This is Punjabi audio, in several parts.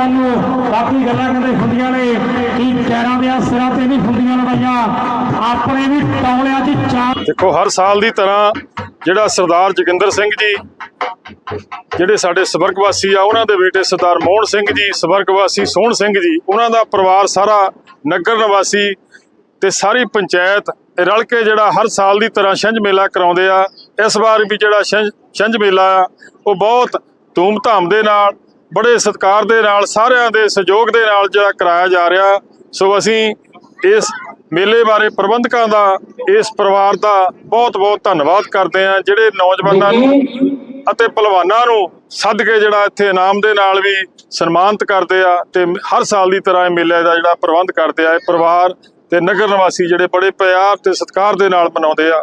ਯਾਰ ਨੂੰ ਬਾਕੀ ਗੱਲਾਂ ਕਹਿੰਦੇ ਹੁੰਦੀਆਂ ਨੇ ਕਿ ਟੈਰਾਂ ਦੇ ਸਿਰਾਂ ਤੇ ਨਹੀਂ ਹੁੰਦੀਆਂ ਲੜਾਈਆਂ, ਆਪਣੇ ਵੀ ਟੌਲਿਆਂ 'ਚ ਚਾਰ ਦੇਖੋ, ਹਰ ਸਾਲ ਦੀ ਤਰ੍ਹਾਂ ਜਿਹੜਾ ਸਰਦਾਰ ਜੋਗਿੰਦਰ ਸਿੰਘ ਜੀ, ਜਿਹੜੇ ਸਾਡੇ ਸਵਰਗਵਾਸੀ ਆ, ਉਹਨਾਂ ਦੇ ਬੇਟੇ ਸਰਦਾਰ ਮੋਹਨ ਸਿੰਘ ਜੀ ਸਵਰਗਵਾਸੀ ਸੋਹਣ ਸਿੰਘ ਜੀ, ਉਹਨਾਂ ਦਾ ਪਰਿਵਾਰ ਸਾਰਾ ਨਗਰ ਨਿਵਾਸੀ ਤੇ ਸਾਰੀ ਪੰਚਾਇਤ ਰਲ ਕੇ ਜਿਹੜਾ ਹਰ ਸਾਲ ਦੀ ਤਰ੍ਹਾਂ ਛੰਝ ਮੇਲਾ ਕਰਾਉਂਦੇ ਆ। ਇਸ ਵਾਰ ਵੀ ਜਿਹੜਾ ਛੰਝ ਛੰਝ ਮੇਲਾ ਆ, ਉਹ ਬਹੁਤ ਧੂਮ-ਧਾਮ ਦੇ ਨਾਲ ਬੜੇ ਸਤਿਕਾਰ ਦੇ ਨਾਲ, ਸਾਰਿਆਂ ਦੇ ਸਹਿਯੋਗ ਦੇ ਨਾਲ ਜਿਹੜਾ ਕਰਾਇਆ ਜਾ ਰਿਹਾ। ਸੋ ਅਸੀਂ ਇਸ ਮੇਲੇ ਬਾਰੇ ਪ੍ਰਬੰਧਕਾਂ ਦਾ, ਇਸ ਪਰਿਵਾਰ ਦਾ ਬਹੁਤ-ਬਹੁਤ ਧੰਨਵਾਦ ਕਰਦੇ ਹਾਂ, ਜਿਹੜੇ ਨੌਜਵਾਨਾਂ ਨੂੰ ਅਤੇ ਪਹਿਲਵਾਨਾਂ ਨੂੰ ਸੱਦ ਕੇ ਜਿਹੜਾ ਇੱਥੇ ਇਨਾਮ ਦੇ ਨਾਲ ਵੀ ਸਨਮਾਨਿਤ ਕਰਦੇ ਆ ਤੇ ਹਰ ਸਾਲ ਦੀ ਤਰ੍ਹਾਂ ਇਹ ਮੇਲੇ ਦਾ ਜਿਹੜਾ ਪ੍ਰਬੰਧ ਕਰਦੇ ਆ। ਇਹ ਪਰਿਵਾਰ ਤੇ ਨਗਰ ਨਿਵਾਸੀ ਜਿਹੜੇ ਬੜੇ ਪਿਆਰ ਤੇ ਸਤਿਕਾਰ ਦੇ ਨਾਲ ਮਨਾਉਂਦੇ ਆ।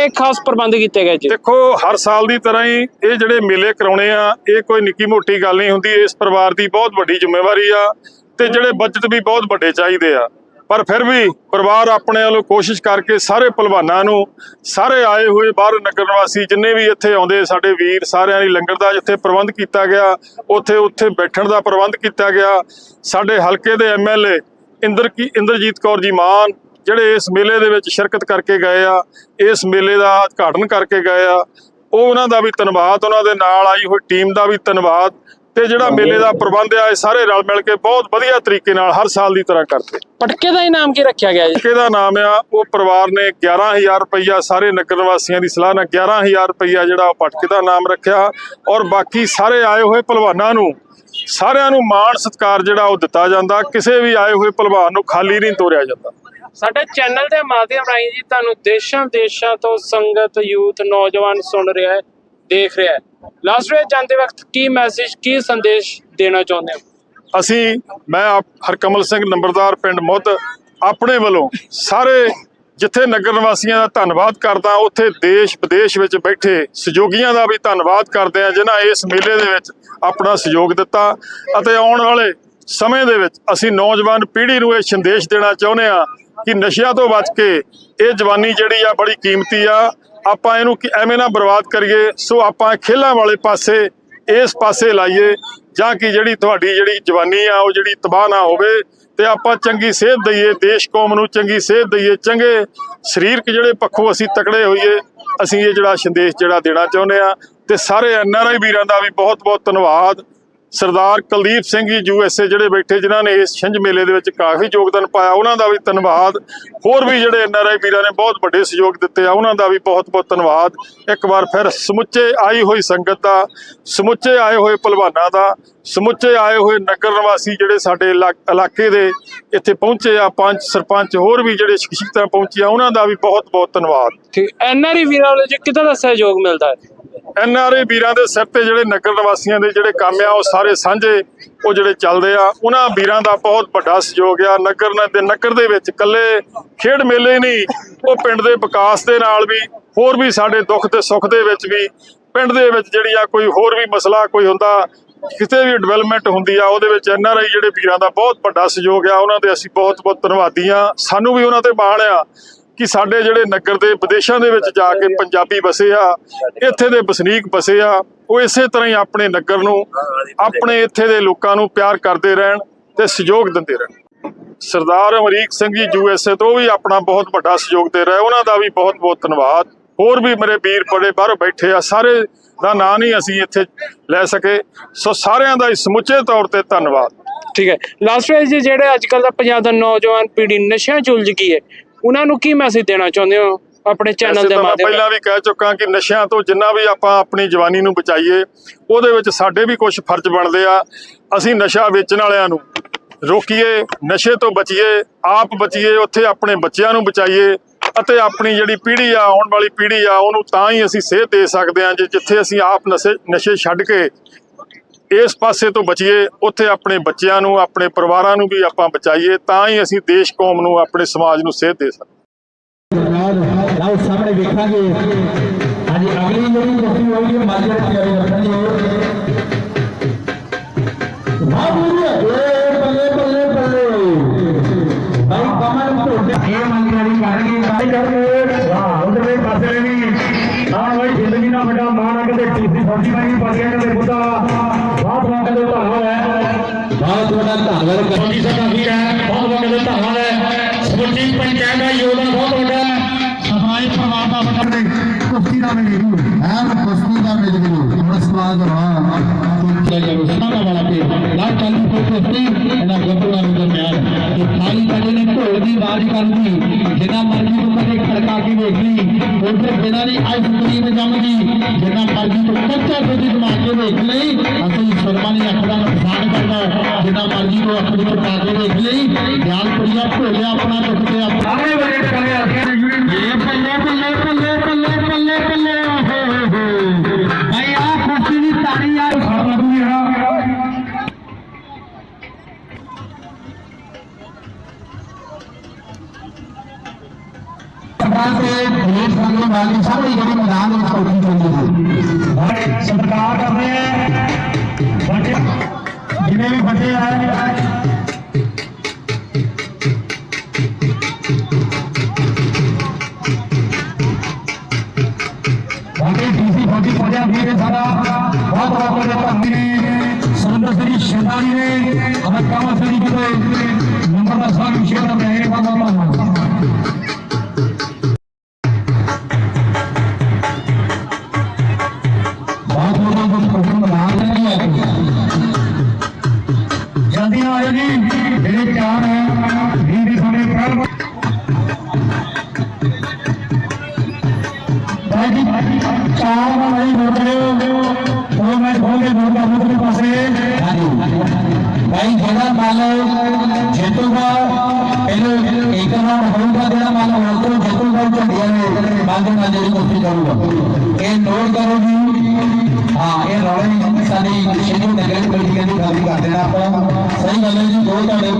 ਇਹ ਖਾਸ ਪ੍ਰਬੰਧ ਕੀਤੇ ਗਏ ਜੀ? ਦੇਖੋ, ਹਰ ਸਾਲ ਦੀ ਤਰ੍ਹਾਂ ਹੀ ਇਹ ਜਿਹੜੇ ਮੇਲੇ ਕਰਾਉਣੇ ਆ, ਇਹ ਕੋਈ ਨਿੱਕੀ ਮੋਟੀ ਗੱਲ ਨਹੀਂ ਹੁੰਦੀ। ਇਸ ਪਰਿਵਾਰ ਦੀ ਬਹੁਤ ਵੱਡੀ ਜ਼ਿੰਮੇਵਾਰੀ ਆ ਤੇ ਜਿਹੜੇ ਬਜਟ ਵੀ ਬਹੁਤ ਵੱਡੇ ਚਾਹੀਦੇ ਆ। ਪਰ ਫਿਰ ਵੀ ਪਰਿਵਾਰ ਆਪਣੇ ਵੱਲੋਂ ਕੋਸ਼ਿਸ਼ ਕਰਕੇ ਸਾਰੇ ਪਹਿਲਵਾਨਾਂ ਨੂੰ, ਸਾਰੇ ਆਏ ਹੋਏ ਬਾਹਰ ਨਗਰ ਨਿਵਾਸੀ ਜਿੰਨੇ ਵੀ ਇੱਥੇ ਆਉਂਦੇ, ਸਾਡੇ ਵੀਰ ਸਾਰਿਆਂ ਲਈ ਲੰਗਰ ਦਾ ਜਿੱਥੇ ਪ੍ਰਬੰਧ ਕੀਤਾ ਗਿਆ, ਉੱਥੇ ਉੱਥੇ ਬੈਠਣ ਦਾ ਪ੍ਰਬੰਧ ਕੀਤਾ ਗਿਆ। ਸਾਡੇ ਹਲਕੇ ਦੇ ਐਮਐਲਏ ਇੰਦਰ ਕੀ ਇੰਦਰਜੀਤ ਕੌਰ ਜੀ ਮਾਨ ਜਿਹੜੇ ਇਸ ਮੇਲੇ ਦੇ ਵਿੱਚ ਸ਼ਿਰਕਤ ਕਰਕੇ ਗਏ ਆ ਇਸ ਮੇਲੇ ਦਾ ਉਦਘਾਟਨ ਕਰਕੇ ਗਏ ਆ ਉਹ ਉਹਨਾਂ ਦਾ ਵੀ ਧੰਨਵਾਦ ਉਹਨਾਂ ਦੇ ਨਾਲ ਆਈ ਹੋਈ ਟੀਮ ਦਾ ਵੀ ਧੰਨਵਾਦ ਤੇ ਜਿਹੜਾ ਮੇਲੇ ਦਾ ਪ੍ਰਬੰਧ ਆ ਇਹ ਸਾਰੇ ਰਲ ਮਿਲ ਕੇ ਬਹੁਤ ਵਧੀਆ ਤਰੀਕੇ ਨਾਲ ਹਰ ਸਾਲ ਦੀ ਤਰ੍ਹਾਂ ਕਰਦੇ ਪਟਕੇ ਦਾ ਇਨਾਮ ਕੀ ਰੱਖਿਆ ਗਿਆ ਜੀ? ਕਿਹਦਾ ਨਾਮ ਆ ਉਹ ਪਰਿਵਾਰ ਨੇ 11000 ਰੁਪਈਆ ਸਾਰੇ ਨਗਰ ਨਿਵਾਸੀਆਂ ਦੀ ਸਲਾਹ ਨਾਲ 11000 ਰੁਪਈਆ ਜਿਹੜਾ ਉਹ ਪਟਕੇ ਦਾ ਨਾਮ ਰੱਖਿਆ ਔਰ ਬਾਕੀ ਸਾਰੇ ਆਏ ਹੋਏ ਪਹਿਲਵਾਨਾਂ ਨੂੰ ਸਾਰਿਆਂ ਨੂੰ ਮਾਣ ਸਤਿਕਾਰ ਜਿਹੜਾ ਉਹ ਦਿੱਤਾ ਜਾਂਦਾ ਕਿਸੇ ਵੀ ਆਏ ਹੋਏ ਪਹਿਲਵਾਨ ਨੂੰ ਖਾਲੀ ਨਹੀਂ ਤੋਰਿਆ ਜਾਂਦਾ। ਸਾਡੇ ਚੈਨਲ ਦੇ ਮਾਧਿਅਮ ਰਾਹੀਂ ਜੀ ਤੁਹਾਨੂੰ ਦੇਸ਼ਾਂ ਦੇਸ਼ਾਂ ਤੋਂ ਸੰਗਤ, ਯੂਥ, ਨੌਜਵਾਨ ਸੁਣ ਰਿਹਾ ਹੈ, ਦੇਖ ਰਿਹਾ ਹੈ। ਲਾਸਟ ਵੇ ਜਾਂਦੇ ਵਕਤ ਕੀ ਮੈਸੇਜ ਕੀ ਸੰਦੇਸ਼ ਦੇਣਾ ਚਾਹੁੰਦੇ ਹੋ? ਅਸੀਂ, ਮੈਂ ਹਰਕਮਲ ਸਿੰਘ ਨੰਬਰਦਾਰ ਪਿੰਡ ਮੁੱਧ ਆਪਣੇ ਵੱਲੋਂ ਸਾਰੇ ਜਿੱਥੇ ਨਗਰ ਨਿਵਾਸੀਆਂ ਦਾ ਧੰਨਵਾਦ ਕਰਦਾ, ਉੱਥੇ ਦੇਸ਼ ਵਿਦੇਸ਼ ਵਿੱਚ ਬੈਠੇ ਸਹਿਯੋਗੀਆਂ ਦਾ ਵੀ ਧੰਨਵਾਦ ਕਰਦੇ ਆ ਜਿਨ੍ਹਾਂ ਇਸ ਮੇਲੇ ਦੇ ਵਿੱਚ ਆਪਣਾ ਸਹਿਯੋਗ ਦਿੱਤਾ ਅਤੇ ਆਉਣ ਵਾਲੇ ਸਮੇਂ ਦੇ ਵਿੱਚ ਅਸੀਂ ਨੌਜਵਾਨ ਪੀੜ੍ਹੀ ਨੂੰ ਇਹ ਸੰਦੇਸ਼ ਦੇਣਾ ਚਾਹੁੰਦੇ ਆ ਕਿ ਨਸ਼ਿਆਂ ਤੋਂ ਬਚ ਕੇ ਇਹ ਜਵਾਨੀ ਜਿਹੜੀ ਆ ਬੜੀ ਕੀਮਤੀ ਆ, ਆਪਾਂ ਇਹਨੂੰ ਕਿ ਐਵੇਂ ਨਾ ਬਰਬਾਦ ਕਰੀਏ, ਸੋ ਆਪਾਂ ਖੇਲਾਂ ਵਾਲੇ ਪਾਸੇ, ਇਸ ਪਾਸੇ ਲਾਈਏ, ਜਾਂ ਕਿ ਜਿਹੜੀ ਤੁਹਾਡੀ ਜਿਹੜੀ ਜਵਾਨੀ ਆ, ਉਹ ਜਿਹੜੀ ਤਬਾਹ ਨਾ ਹੋਵੇ, ਤੇ ਆਪਾਂ ਚੰਗੀ ਸਿਹਤ ਦਈਏ, ਦੇਸ਼ ਕੌਮ ਨੂੰ ਚੰਗੀ ਸਿਹਤ ਦਈਏ, ਚੰਗੇ ਸਰੀਰਕ ਜਿਹੜੇ ਪੱਖੋਂ ਅਸੀਂ ਤਕੜੇ ਹੋਈਏ, ਅਸੀਂ ਇਹ ਜਿਹੜਾ ਸੰਦੇਸ਼ ਜਿਹੜਾ ਦੇਣਾ ਚਾਹੁੰਦੇ ਆ, ਤੇ ਸਾਰੇ ਐਨਆਰਆਈ ਵੀਰਾਂ ਦਾ ਵੀ ਬਹੁਤ ਬਹੁਤ ਧੰਨਵਾਦ। ਸਰਦਾਰ ਕੁਲਦੀਪ ਸਿੰਘ ਜੀ ਯੂਐਸਏ ਜਿਹੜੇ ਬੈਠੇ, ਜਿਨ੍ਹਾਂ ਨੇ ਇਸ ਛਿੰਝ ਮੇਲੇ ਦੇ ਵਿੱਚ ਕਾਫੀ ਯੋਗਦਾਨ ਪਾਇਆ, ਉਹਨਾਂ ਦਾ ਵੀ ਧੰਨਵਾਦ। ਹੋਰ ਵੀ ਜਿਹੜੇ ਐਨਆਰਆਈ ਵੀਰਾਂ ਨੇ ਬਹੁਤ ਵੱਡੇ ਸਹਿਯੋਗ ਦਿੱਤੇ ਆ, ਉਹਨਾਂ ਦਾ ਵੀ ਬਹੁਤ ਬਹੁਤ ਧੰਨਵਾਦ। ਇੱਕ ਵਾਰ ਫਿਰ ਸਮੁੱਚੇ ਆਈ ਹੋਈ ਸੰਗਤ ਦਾ, ਸਮੁੱਚੇ ਆਏ ਹੋਏ ਪਹਿਲਵਾਨਾਂ ਦਾ, ਸਮੁੱਚੇ ਆਏ ਹੋਏ ਨਗਰ ਨਿਵਾਸੀ ਜਿਹੜੇ ਸਾਡੇ ਇਲਾ- ਇਲਾਕੇ ਦੇ ਇੱਥੇ ਪਹੁੰਚੇ ਆ ਪੰਚ ਸਰਪੰਚ ਹੋਰ ਵੀ ਜਿਹੜੇ ਸ਼ਖਸੀਅਤਾਂ ਪਹੁੰਚੀਆਂ, ਉਹਨਾਂ ਦਾ ਵੀ ਬਹੁਤ ਬਹੁਤ ਧੰਨਵਾਦ। ਠੀਕ ਐਨਆਰਈ ਵੀਰਾਂ ਵੱਲੋਂ ਜੀ ਕਿੱਦਾਂ ਦਾ ਸਹਿਯੋਗ ਮਿਲਦਾ ਹੈ? ਐਨ ਆਰ ਆਈ ਵੀਰਾਂ ਦੇ ਸਿਰ ਤੇ ਜਿਹੜੇ ਨਗਰ ਨਿਵਾਸੀਆਂ ਦੇ ਜਿਹੜੇ ਕੰਮ ਆ, ਉਹ ਸਾਰੇ ਸਾਂਝੇ, ਉਹ ਜਿਹੜੇ ਚੱਲਦੇ ਆ, ਉਹਨਾਂ ਵੀਰਾਂ ਦਾ ਬਹੁਤ ਵੱਡਾ ਸਹਿਯੋਗ ਆ। ਨਗਰ ਦੇ ਨਗਰ ਦੇ ਵਿੱਚ ਇਕੱਲੇ ਖੇਡ ਮੇਲੇ ਨਹੀਂ, ਉਹ ਪਿੰਡ ਦੇ ਵਿਕਾਸ ਦੇ ਨਾਲ ਵੀ, ਹੋਰ ਵੀ ਸਾਡੇ ਦੁੱਖ ਤੇ ਸੁੱਖ ਦੇ ਵਿੱਚ ਵੀ, ਪਿੰਡ ਦੇ ਵਿੱਚ ਜਿਹੜੀ ਆ ਕੋਈ ਹੋਰ ਵੀ ਮਸਲਾ ਕੋਈ ਹੁੰਦਾ, ਕਿਤੇ ਵੀ ਡਿਵੈਲਪਮੈਂਟ ਹੁੰਦੀ ਆ, ਉਹਦੇ ਵਿੱਚ ਐਨ ਆਰ ਆਈ ਜਿਹੜੇ ਵੀਰਾਂ ਦਾ ਬਹੁਤ ਵੱਡਾ ਸਹਿਯੋਗ ਆ, ਉਹਨਾਂ ਦੇ ਅਸੀਂ ਬਹੁਤ ਬਹੁਤ ਧੰਨਵਾਦੀ ਆ। ਸਾਨੂੰ ਵੀ ਉਹਨਾਂ ਤੇ ਮਾਣ ਆ। ਕਿ ਸਾਡੇ ਜਿਹੜੇ ਨਗਰ ਦੇ ਵਿਦੇਸ਼ਾਂ ਦੇ ਵਿੱਚ ਜਾ ਕੇ ਪੰਜਾਬੀ ਵਸੇ ਆ, ਇੱਥੇ ਦੇ ਵਸਨੀਕ ਵਸੇ ਆ, ਉਹ ਇਸੇ ਤਰ੍ਹਾਂ ਹੀ ਆਪਣੇ ਨਗਰ ਨੂੰ, ਆਪਣੇ ਇੱਥੇ ਦੇ ਲੋਕਾਂ ਨੂੰ ਪਿਆਰ ਕਰਦੇ ਰਹਿਣ ਤੇ ਸਹਿਯੋਗ ਦਿੰਦੇ ਰਹਿਣ। ਸਰਦਾਰ ਅਮਰੀਕ ਸਿੰਘ ਜੀ ਯੂਐਸਏ ਤੋਂ ਵੀ ਆਪਣਾ ਬਹੁਤ ਵੱਡਾ ਸਹਿਯੋਗ ਦੇ ਰਹੇ ਉਹਨਾਂ ਦਾ ਵੀ ਬਹੁਤ ਬਹੁਤ ਧੰਨਵਾਦ। ਹੋਰ ਵੀ ਮੇਰੇ ਵੀਰ ਬੜੇ ਬਾਹਰ ਬੈਠੇ ਆ, ਸਾਰੇ ਦਾ ਨਾਂ ਨਹੀਂ ਅਸੀਂ ਇੱਥੇ ਲੈ ਸਕੇ, ਸੋ ਸਾਰਿਆਂ ਦਾ ਹੀ ਸਮੁੱਚੇ ਤੌਰ ਤੇ ਧੰਨਵਾਦ। ਠੀਕ ਹੈ। ਲਾਸਟ ਵੇ ਜੀ ਜਿਹੜੇ ਅੱਜ ਕੱਲ ਦਾ ਪੰਜਾਬ ਦਾ ਨੌਜਵਾਨ ਪੀੜ੍ਹੀ ਨਸ਼ਿਆਂ 'ਚ ਉਲਝ ਗਈ ਹੈ ਉਹਨਾਂ ਨੂੰ ਕੀ ਮੈਸੇਜ ਦੇਣਾ ਚਾਹੁੰਦੇ ਹੋ ਆਪਣੇ ਚੈਨਲ ਦੇ ਮਾਧਿਅਮ ਪਹਿਲਾਂ ਵੀ ਕਹਿ ਚੁੱਕਾ ਕਿ ਨਸ਼ਿਆਂ ਤੋਂ ਜਿੰਨਾ ਵੀ ਆਪਾਂ ਆਪਣੀ ਜਵਾਨੀ ਨੂੰ ਬਚਾਈਏ ਉਹਦੇ ਵਿੱਚ ਸਾਡੇ ਵੀ ਕੁਝ ਫਰਜ਼ ਬਣਦੇ ਆ। ਅਸੀਂ ਨਸ਼ਾ ਵੇਚਣ ਵਾਲਿਆਂ ਨੂੰ ਰੋਕੀਏ ਨਸ਼ੇ ਤੋਂ ਬਚੀਏ ਆਪ ਬਚੀਏ ਉੱਥੇ ਆਪਣੇ ਬੱਚਿਆਂ ਨੂੰ ਬਚਾਈਏ ਅਤੇ ਆਪਣੀ ਜਿਹੜੀ ਪੀੜ੍ਹੀ ਆ ਆਉਣ ਵਾਲੀ ਪੀੜ੍ਹੀ ਆ ਉਹਨੂੰ ਤਾਂ ਹੀ ਅਸੀਂ ਸੇਧ ਦੇ ਸਕਦੇ ਹਾਂ ਜੇ ਜਿੱਥੇ ਅਸੀਂ ਆਪ ਨਸ਼ੇ ਛੱਡ ਕੇ ਇਸ ਪਾਸੇ ਤੋਂ ਬਚੀਏ ਉੱਥੇ ਆਪਣੇ ਬੱਚਿਆਂ ਨੂੰ ਆਪਣੇ ਪਰਿਵਾਰਾਂ ਨੂੰ ਵੀ ਆਪਾਂ ਬਚਾਈਏ ਤਾਂ ਹੀ ਅਸੀਂ ਦੇਸ਼ ਕੌਮ ਨੂੰ ਆਪਣੇ ਸਮਾਜ ਨੂੰ ਸੇਧ ਦੇ ਸਕਦੇ। ਲਓ ਸਾਹਮਣੇ ਵੇਖਾਂਗੇ। ਹਾਂਜੀ ਅਗਲੀ ਜਿਹੜੀ ਕੁਸ਼ਤੀ ਹੋਈ ਹੈ ਮਾਝੇ ਪਿਆਰੇ ਰੱਖਣੀ ਵਾਹ ਵੀਰ ਏ ਬੱਲੇ ਬੱਲੇ ਬੱਲੇ ਭਾਈ ਕਮਲ ਝੋਟੇ ਇਹ ਮੰਗਣੀ ਕਰਨਗੇ ਬਾਈ ਕਰਕੇ। ਵਾਹ ਉਧਰਲੇ ਪਾਸੇ ਵੀ। ਆਹ ਬਈ ਜ਼ਿੰਦਗੀ ਦਾ ਵੱਡਾ ਮਾਣ ਆ ਕਿਤੇ ਟੀਸੀ ਫੌਜੀ ਬਾਈ ਪਾ ਗਿਆ ਕਿਤੇ ਬੁੱਧਾ। ਬਹੁਤ ਧੰਨਵਾਦ ਹੈ। ਬਹੁਤ ਤੁਹਾਡਾ ਧੰਨਵਾਦ ਕਰਦੀ ਸਭਾ ਵੀ ਹੈ ਬਹੁਤ ਬਹੁਤ ਤੁਹਾਡਾ ਧੰਨਵਾਦ ਹੈ। ਸਮੁੱਚੀ ਪੰਚਾਇਤ ਦਾ ਯੋਗਦਾਨ ਬਹੁਤ ਵੱਡਾ ਹੈ। ਸਫ਼ਾਈ ਪਰਿਵਾਰ ਦਾ ਵੱਡਾ ਕੁਸ਼ਤੀ ਦਾ ਮੇਰੀ ਹੈ। ਕੁਸ਼ਤੀ ਦਾ ਮੇਰੀ ਹੁਣ ਸਵਾਦ ਰਹਾ ਤੇ ਜਦੋਂ ਸਾਡਾ ਵਾਲਾ ਤੇ ਲਾ ਚੱਲੀ ਕੋਈ ਕੁਸ਼ਤੀ ਇਹਨਾਂ ਗੱਭਰੂਆਂ ਨੂੰ ਦਰਮਿਆਨ ਤੇ ਖਾਲੀ ਕਦੇ ਨੇ ਢੋਲ ਦੀ ਆਵਾਜ਼ ਕਰਦੀ ਜਿੰਨਾ ਮਰਜ਼ੀ ਤੂੰ ਕਦੇ ਖੜਕਾ ਕੇ ਵੇਖ ਲਈ ਉਧਰ ਬਿਨਾਂ ਦੀ ਆਈਸਕ੍ਰੀਮ ਜੰਮਦੀ। ਜਿੰਨਾ ਮਰਜ਼ੀ ਤੂੰ ਕੱਚਾ ਦੁੱਧ ਜਮਾ ਕੇ ਵੇਖ ਲਈ ਅਸਲ ਸੁਰਮਾ ਦੀ ਅੱਖ ਦਾ ਜਿੰਨਾ ਮਰਜ਼ੀ ਤੂੰ ਅੱਖ ਵਿੱਚ ਪਾ ਕੇ ਵੇਖ ਲਈ ਭੋਲਿਆ ਆਪਣਾ ਦੁੱਖ ਭੇਟ ਕਰਨ ਸਾਰੀ ਜਿਹੜੀ ਮੈਦਾਨ ਵਿੱਚ ਕੋਠੀ ਚੱਲਦੀ ਹੈ। ਸਰਕਾਰ ਕਰ ਰਹੇ ਹੈ ਜਿਵੇਂ ਵੀ ਵੱਡੇ ਆ ਨੇ ਬੰਦ ਨਾਲ ਜਿਹੜੀ ਕੋਸ਼ਿਸ਼ ਕਰੂਗਾ ਇਹ ਨੋਟ ਕਰੋ ਜੀ ਹਾਂ ਇਹ ਰੌਲੇ ਸਾਡੀ ਸ਼੍ਰੀ ਨਗਰ ਕਮੇਟੀ ਦੀ ਗੱਲ ਕਰ ਦੇਣਾ ਆਪਾਂ ਸਹੀ ਗੱਲ ਹੈ ਜੀ ਜੋ ਤੁਹਾਡੇ